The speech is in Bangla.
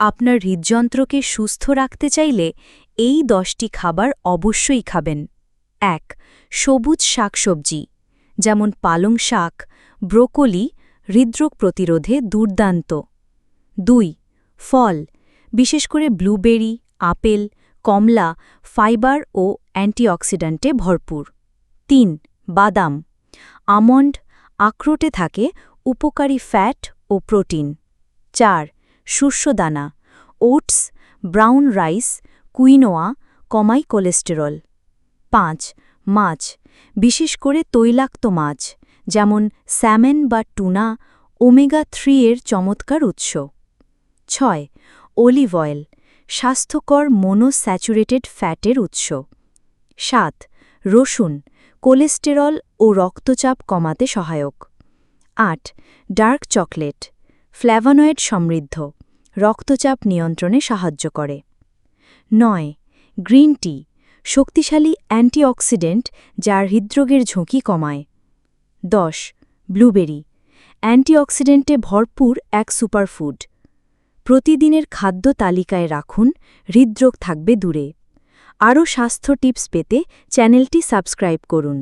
আপনার হৃদযন্ত্রকে সুস্থ রাখতে চাইলে এই দশটি খাবার অবশ্যই খাবেন। এক, সবুজ শাকসবজি, যেমন পালং শাক, ব্রোকলি, হৃদরোগ প্রতিরোধে দুর্দান্ত। দুই, ফল, বিশেষ করে ব্লুবেরি, আপেল, কমলা, ফাইবার ও অ্যান্টিঅক্সিডেন্টে ভরপুর। তিন, বাদাম, আমন্ড আখরোটে থাকে উপকারী ফ্যাট ও প্রোটিন। চার শস্যদানা ওটস, ব্রাউন রাইস, কুইনোয়া, কমাই কোলেস্টেরল। পাঁচ, মাছ, বিশেষ করে তৈলাক্ত মাছ, যেমন স্যামন বা টুনা ওমেগা থ্রি এর চমৎকার উৎস। ছয়, অলিভ অয়েল, স্বাস্থ্যকর মোনোস্যাচুরেটেড ফ্যাটের উৎস। সাত, রসুন, কোলেস্টেরল ও রক্তচাপ কমাতে সহায়ক। আট, ডার্ক চকলেট, ফ্ল্যাভানয়েড সমৃদ্ধ। রক্তচাপ নিয়ন্ত্রণে সাহায্য করে। নয়, গ্রিন টি, শক্তিশালী অ্যান্টিঅক্সিডেন্ট যার হৃদরোগের ঝুঁকি কমায়। দশ, ব্লুবেরি, অ্যান্টিঅক্সিডেন্টে ভরপুর এক সুপারফুড। প্রতিদিনের খাদ্য তালিকায় রাখুন, হৃদরোগ থাকবে দূরে। আরও স্বাস্থ্য টিপস পেতে চ্যানেলটি সাবস্ক্রাইব করুন।